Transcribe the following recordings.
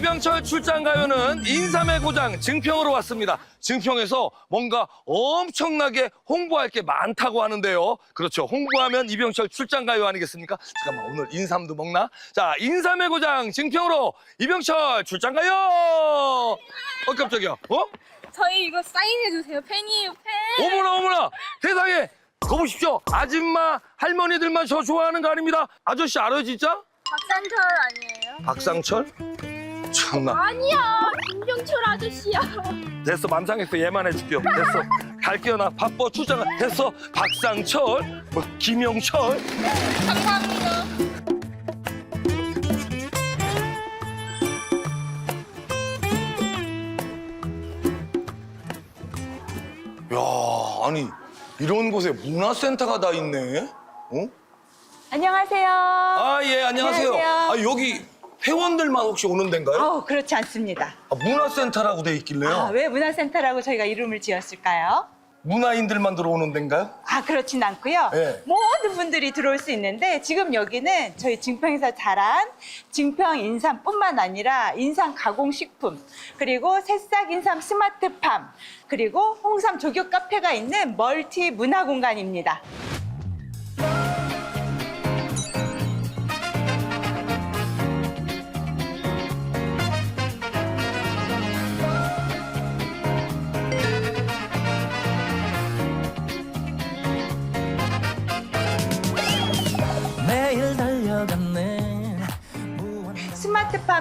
이병철 출장 가요는 인삼의 고장 증평으로 왔습니다. 증평에서 뭔가 엄청나게 홍보할 게 많다고 하는데요. 그렇죠. 홍보하면 이병철 출장 가요 아니겠습니까? 잠깐만 오늘 인삼도 먹나? 자, 인삼의 고장 증평으로 이병철 출장 가요. 어 깜짝이야. 어? 저희 이거 사인해주세요. 팬이에요, 팬. 어머나 어머나 세상에 거 보십시오. 아줌마 할머니들만 저 좋아하는 거 아닙니다. 아저씨 알아요 진짜? 박상철 아니에요? 박상철? 참나. 아니야, 김병철 아저씨야. 됐어 맘상했어 얘만 해줄게요 됐어 갈게요 나 바빠 출장 됐어 박상철 뭐 김영철 감사합니다. 야 아니 이런 곳에 문화센터가 다 있네 어? 안녕하세요. 아 예 안녕하세요 안녕하세요. 아 여기 회원들만 혹시 오는 데인가요? 어, 그렇지 않습니다. 아, 문화센터라고 돼 있길래요 아, 왜 문화센터라고 저희가 이름을 지었을까요? 문화인들만 들어오는 데인가요? 아, 그렇진 않고요. 네. 모든 분들이 들어올 수 있는데 지금 여기는 저희 증평에서 자란 증평 인삼뿐만 아니라 인삼 가공 식품 그리고 새싹 인삼 스마트팜 그리고 홍삼 조교 카페가 있는 멀티 문화 공간입니다.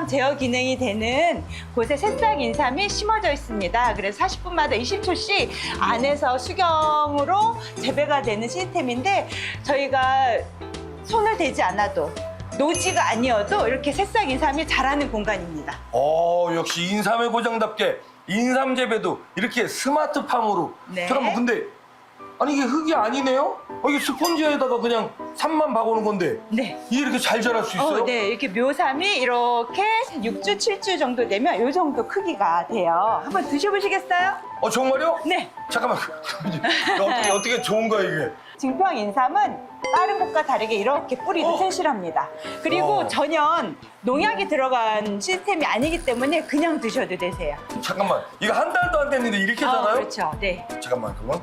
제어 기능이 되는 곳에 새싹 인삼이 심어져 있습니다. 그래서 40분마다 20초씩 안에서 수경으로 재배가 되는 시스템인데 저희가 손을 대지 않아도 노지가 아니어도 이렇게 새싹 인삼이 자라는 공간입니다. 어 역시 인삼의 고장답게 인삼 재배도 이렇게 스마트팜으로 네. 잠깐만 근데 아니 이게 흙이 아니네요? 어, 이게 스펀지에다가 그냥 산만 박아놓은 건데 네. 이게 이렇게 잘 자랄 수 있어요? 어, 네, 이렇게 묘삼이 이렇게 6주, 7주 정도 되면 이 정도 크기가 돼요. 한번 드셔보시겠어요? 어 정말요? 네. 잠깐만 어떻게 어떻게 좋은 거야 이게? 증평 인삼은 다른 곳과 다르게 이렇게 뿌리도 어? 튼실합니다. 그리고 어. 전혀 농약이 들어간 시스템이 아니기 때문에 그냥 드셔도 되세요. 잠깐만 이거 한 달도 안 됐는데 이렇게 어, 자라요? 그렇죠. 네. 잠깐만 그건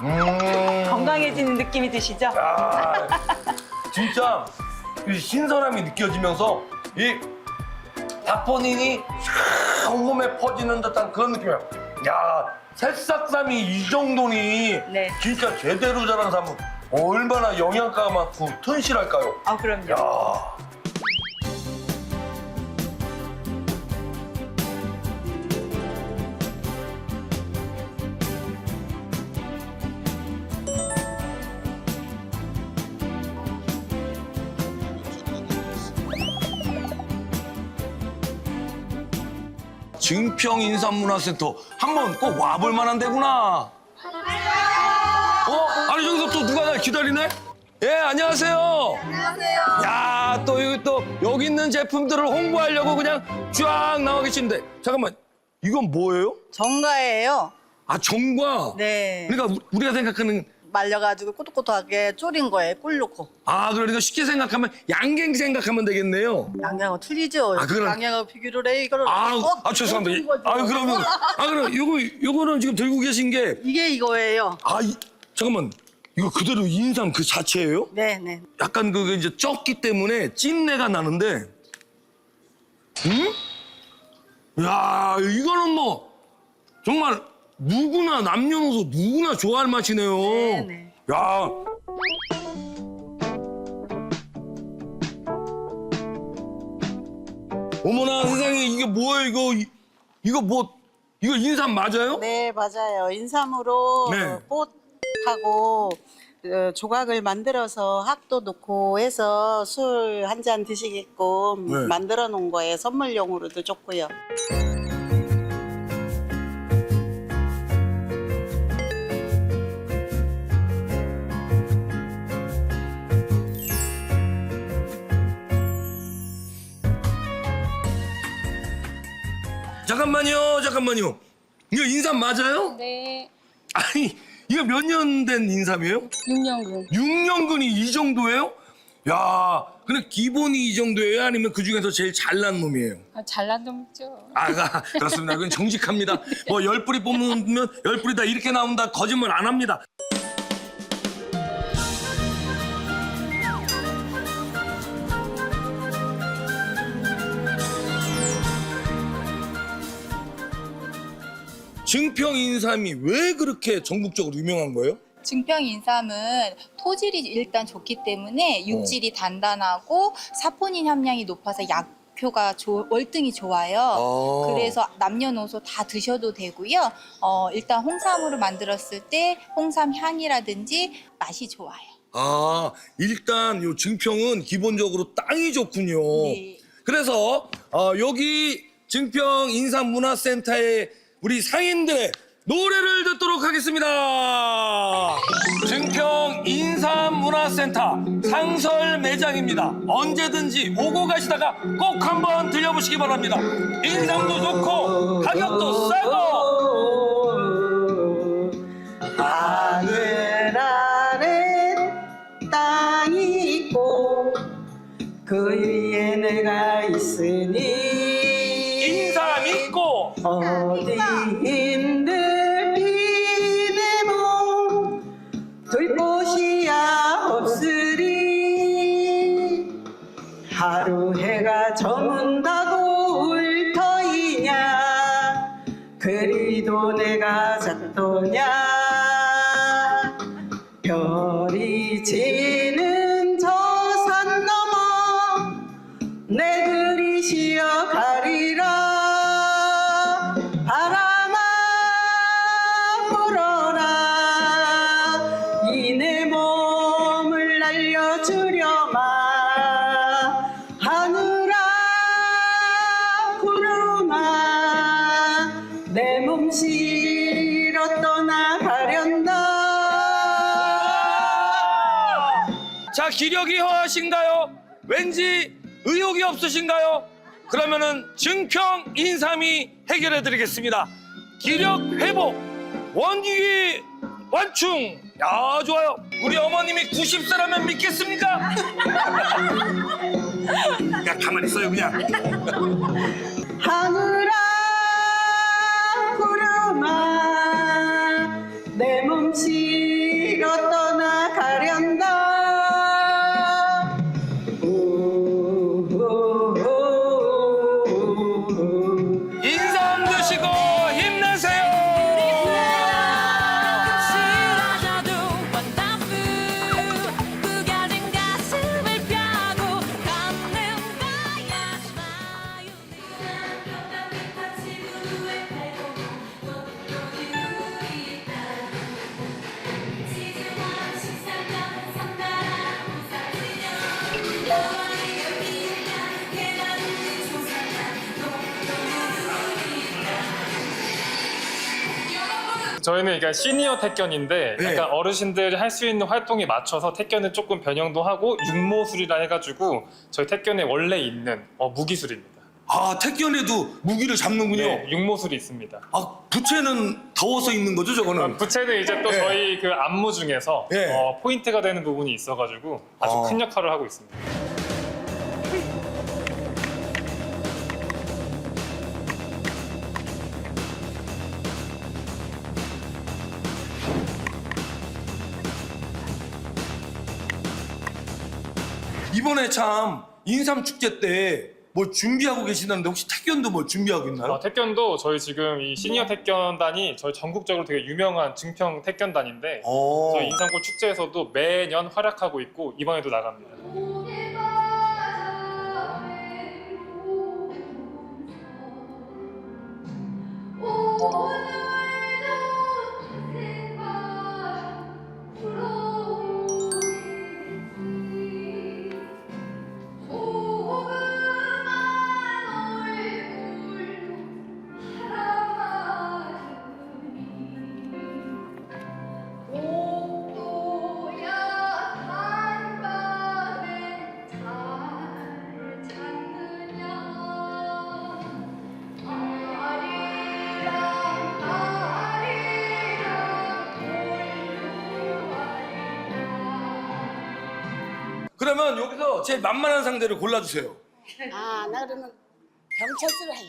음 건강해지는 느낌이 드시죠? 야, 진짜 이 신선함이 느껴지면서 이 타포닌이 쫙 온몸에 퍼지는 듯한 그런 느낌이야. 야, 새싹삼이 이 정도니 네. 진짜 제대로 자란 삼은 얼마나 영양가가 많고 튼실할까요? 아, 그럼요. 야. 증평 인삼문화센터 한번 꼭 와볼 만한 데구나. 어? 아니 저기서 또 누가 날 기다리네? 예 안녕하세요. 안녕하세요. 야, 또 여기 또 여기 있는 제품들을 홍보하려고 그냥 쫙 나와 계시는데 잠깐만 이건 뭐예요? 정가예요. 아 정과. 네. 그러니까 우- 우리가 생각하는 말려가지고 꼬독꼬독하게 졸인 거예요. 꿀 넣고. 아 그러니까 쉽게 생각하면 양갱 생각하면 되겠네요. 양양은 틀리죠. 아, 그럼- 양양하고 비교를 해. 이거를 아, 어? 아 죄송합니다. 아 그러면 아 그럼 요거 요거는 지금 들고 계신 게 이게 이거예요. 아, 이, 잠깐만. 이거 그대로 인삼 그 자체예요? 네, 네. 약간 그 이제 쪘기 때문에 찐내가 나는데, 음? 야, 이거는 뭐 정말 누구나 남녀노소 누구나 좋아할 맛이네요. 네. 야. 어머나 세상에 이게 뭐예요 이거 이- 이거 뭐 이거 인삼 맞아요? 네, 맞아요. 인삼으로 네. 꽃하고 어, 조각을 만들어서 학도 넣고 해서 술 한 잔 드시게끔 네. 만들어 놓은 거예요. 선물용으로도 좋고요. 잠깐만요, 잠깐만요. 이거 인삼 맞아요? 네. 아니, 이거 몇 년 된 인삼이에요? 6년근. 6년근이 이 정도예요? 야, 근데 기본이 이 정도예요? 아니면 그 중에서 제일 잘난 놈이에요? 아, 잘난 놈이죠. 아가 그렇습니다. 그건 정직합니다. 뭐 열 뿌리 뽑으면 열 뿌리다 이렇게 나온다 거짓말 안 합니다. 증평 인삼이 왜 그렇게 전국적으로 유명한 거예요? 증평 인삼은 토질이 일단 좋기 때문에 육질이 단단하고 사포닌 함량이 높아서 약효가 조- 월등히 좋아요. 아. 그래서 남녀노소 다 드셔도 되고요. 어, 일단 홍삼으로 만들었을 때 홍삼 향이라든지 맛이 좋아요. 아 일단 요 증평은 기본적으로 땅이 좋군요. 네. 그래서 어, 여기 증평 인삼문화센터의 우리 상인들의 노래를 듣도록 하겠습니다. 증평 인삼문화센터 상설 매장입니다. 언제든지 오고 가시다가 꼭 한번 들려보시기 바랍니다. 인삼도 좋고 가격도 싸고 하늘 아래 땅이 있고 그 위에 내가 있으니 어디 힘들이네 뭐둘 곳이야 없으리 하루 해가 저문다고 울 터이냐 그리도 내가 작도냐 별이 지는 저산 넘어 내 그리 시어 가리 자, 기력이 허하신가요? 왠지 의욕이 없으신가요? 그러면은 증평 인삼이 해결해 드리겠습니다. 기력 회복, 원기 완충. 야, 좋아요. 우리 어머님이 90세라면 믿겠습니까? 야, 가만히 있어요, 그냥. 하늘아 구름아 내몸실 저희는 그러니까 시니어 택견인데 네. 약간 어르신들이 할 수 있는 활동에 맞춰서 택견을 조금 변형도 하고 육모술이라 해가지고 저희 택견에 원래 있는 어, 무기술입니다. 아, 택견에도 무기를 잡는군요. 네, 육모술이 있습니다. 아, 부채는 더워서 있는 거죠, 저거는? 부채는 이제 또 네. 저희 그 안무 중에서 네. 어, 포인트가 되는 부분이 있어가지고 아주 어. 큰 역할을 하고 있습니다. 이번에 참 인삼 축제 때 뭐 준비하고 계시다는데 혹시 택견도 뭐 준비하고 있나요? 어, 택견도 저희 지금 이 시니어 택견단이 저희 전국적으로 되게 유명한 증평 택견단인데 어. 저희 인삼골 축제에서도 매년 활약하고 있고 이번에도 나갑니다. 찾느 그러면 여기서 제일 만만한 상대를 골라주세요. 아, 나 그러면 경찰서로 할래.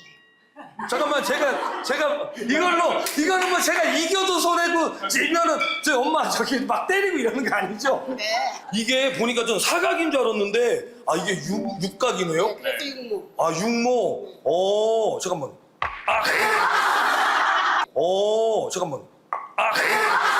잠깐만 제가 제가 이걸로 이거는 뭐 제가 이겨도 손해고 지면은 저 엄마 저기 막 때리고 이러는 거 아니죠? 네. 이게 보니까 좀 사각인 줄 알았는데 아 이게 육 육각이네요. 그래서 육모. 아 육모. 어 잠깐만. 아. 어 잠깐만. 아. 아.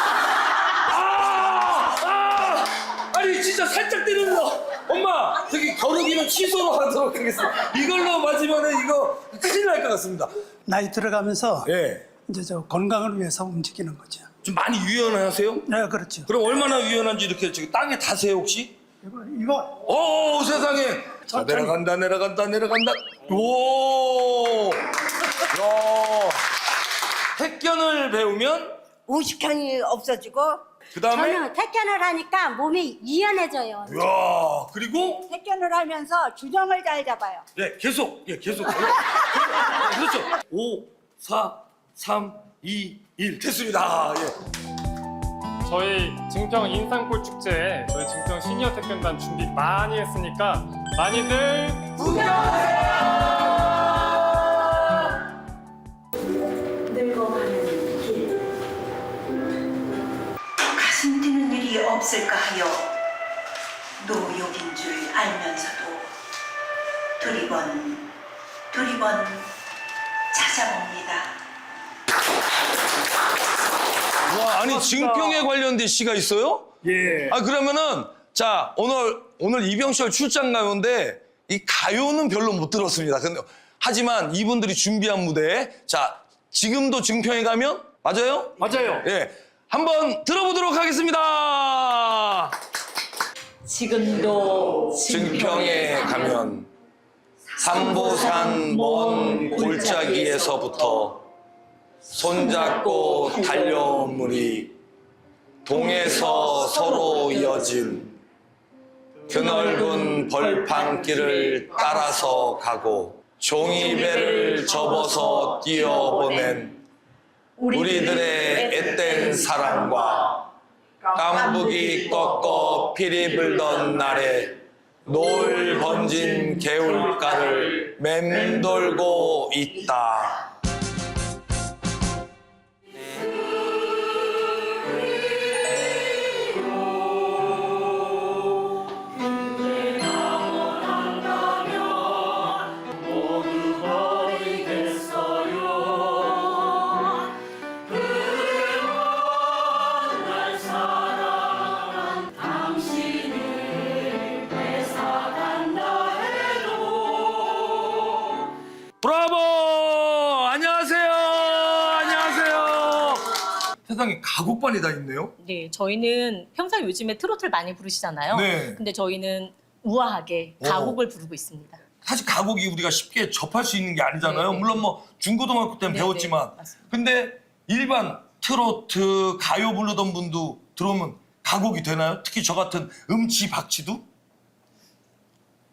살짝 때리는 거. 엄마 저기 겨루기는 취소로 하도록 하겠습니다. 이걸로 맞으면은 이거 큰일 날 것 같습니다. 나이 들어가면서 예. 이제 저 건강을 위해서 움직이는 거죠. 좀 많이 유연하세요? 네, 그렇죠. 그럼 얼마나 유연한지 이렇게 저기 땅에 타세요 혹시? 이거, 이거 오 세상에 자 천천히. 내려간다 내려간다 내려간다 오 야. 택견을 배우면 우식형이 없어지고 그 다음에 저는 택견을 하니까 몸이 유연해져요. 야 그리고? 택견을 하면서 균형을 잘 잡아요. 예 계속 예 계속. 예, 그렇죠. 5 4 3 2 1 됐습니다. 예. 저희 증평 인상골 축제에 저희 증평 시니어 태권단 준비 많이 했으니까 많이들 늙어 없을까 하여 노욕인 줄 알면서도 두리번 두리번 찾아봅니다. 와 아니 증평에 관련된 시가 있어요? 예. 아 그러면은 자 오늘 오늘 이병철 출장 가요인데 이 가요는 별로 못 들었습니다. 근데 하지만 이분들이 준비한 무대 자 지금도 증평에 가면 맞아요? 맞아요. 예 한번 들어보도록 하겠습니다. 지금도 증평에 가면 삼보산 먼 골짜기에서부터 손잡고 달려오므리 동에서 서로 이어진 드넓은 벌판길을 따라서 가고 종이배를 접어서 뛰어보낸 우리들의 앳된 사랑과 깜북이 꺾어 피리 불던 날에 노을 번진 개울가를 맴돌고 있다. 세상에 가곡반이 다 있네요. 네, 저희는 평소에 요즘에 트로트를 많이 부르시잖아요. 네. 근데 저희는 우아하게 어. 가곡을 부르고 있습니다. 사실 가곡이 우리가 쉽게 접할 수 있는 게 아니잖아요. 네, 네. 물론 뭐 중고등학교 때는 네, 배웠지만. 네, 맞습니다. 근데 일반 트로트, 가요 부르던 분도 들어오면 가곡이 되나요? 특히 저 같은 음치 박치도?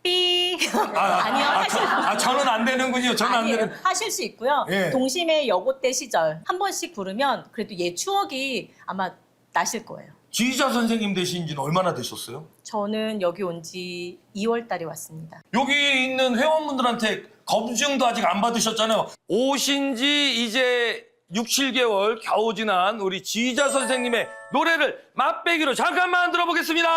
삐. 아, 아니요, 아, 하실 저, 아, 저는 안 되는군요. 저는 안 아니에요. 되는. 하실 수 있고요. 예. 동심의 여고 때 시절 한 번씩 부르면 그래도 옛 추억이 아마 나실 거예요. 지휘자 선생님 되신 지는 얼마나 되셨어요? 저는 여기 온 지 2월 달에 왔습니다. 여기 있는 회원분들한테 검증도 아직 안 받으셨잖아요. 오신 지 이제 6, 7개월 겨우 지난 우리 지휘자 선생님의 노래를 맛배기로 잠깐만 들어보겠습니다.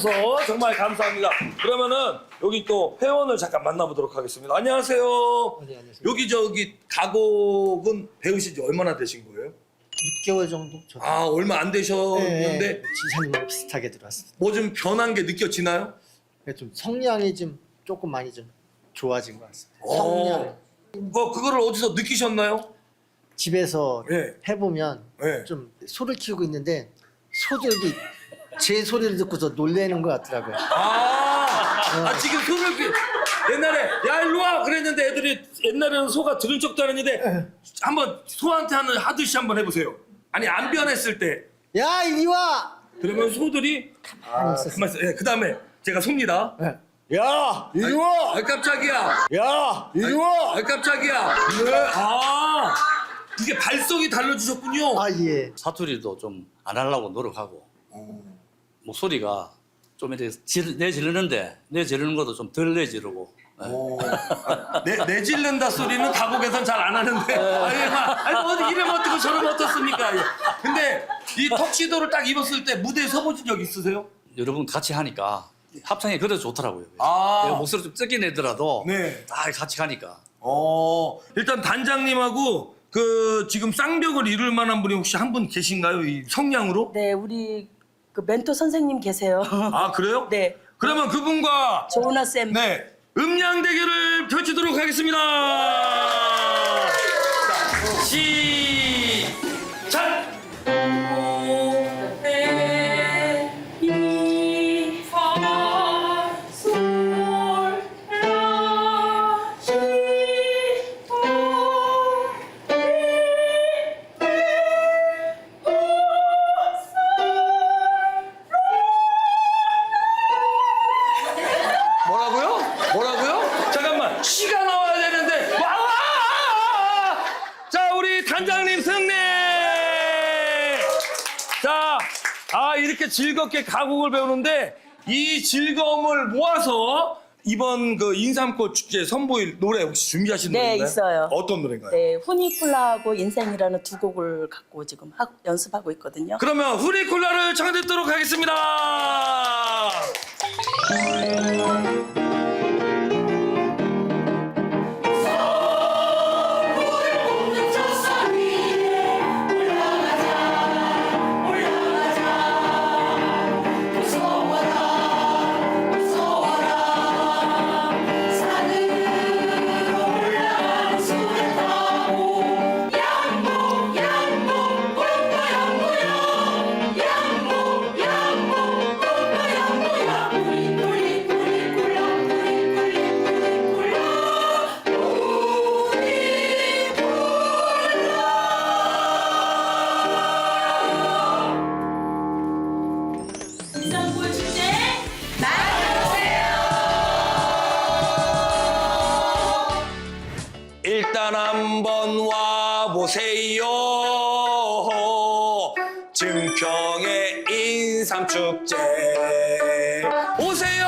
해주셔서 정말 감사합니다. 그러면은 여기 또 회원을 잠깐 만나보도록 하겠습니다. 안녕하세요. 여기 저기 가곡은 배우신 지 얼마나 되신 거예요? 6개월 정도? 저도. 아 얼마 안 되셨는데 네, 지사님하고 비슷하게 들어왔습니다. 뭐 좀 변한 게 느껴지나요? 그러니까 좀 성량이 좀 조금 많이 좀 좋아진 것 같습니다. 어. 성량. 뭐 그거를 어디서 느끼셨나요? 집에서 예. 해보면 예. 좀 소를 키우고 있는데 소들이 제 소리를 듣고서 놀래는 것 같더라고요. 아, 아 지금 소를 이렇게 옛날에 야 일로 와 그랬는데 애들이 옛날에는 소가 들은 척도 안 했는데 한번 소한테 하는 하듯이 한번 해보세요. 아니 안 변했을 때 야 이리 와. 그러면 소들이 가만히 있었어. 가만 있어. 예, 그다음에 제가 섭니다. 야 이리 와. 아 깜짝이야. 야 이리 와. 아 깜짝이야. 네. 아 이게 발성이 달라지셨군요. 아 예. 사투리도 좀 안 하려고 노력하고 목소리가 좀 이렇게 질- 내지르는데 내지르는 것도 좀 덜 내지르고 예. 내, 내질른다 소리는 가곡에선 잘 안 하는데 아니, 막, 아니 어디 이름 어떻고 저름 어떻습니까 예. 근데 이 턱시도를 딱 입었을 때 무대에 서보신 적 있으세요? 여러분 같이 하니까 합창이 그래도 좋더라고요. 아. 내가 목소리 좀 적게 내더라도 네. 다 같이 가니까 어 일단 단장님하고 그 지금 쌍벽을 이룰 만한 분이 혹시 한 분 계신가요? 이 성량으로? 네, 우리 그 멘토 선생님 계세요. 아 그래요? 네, 그러면 그분과 조은아 쌤. 네 음량 대결을 펼치도록 하겠습니다. 자, 시 이렇게 즐겁게 가곡을 배우는데 이 즐거움을 모아서 이번 그 인삼꽃 축제 선보일 노래 혹시 준비하신 네, 노래인가요? 있어요. 어떤 노래인가요? 네, 후니콜라하고 인생이라는 두 곡을 갖고 지금 하, 연습하고 있거든요. 그러면 후리콜라를 청해 듣도록 하겠습니다. 삼축제. 오세요!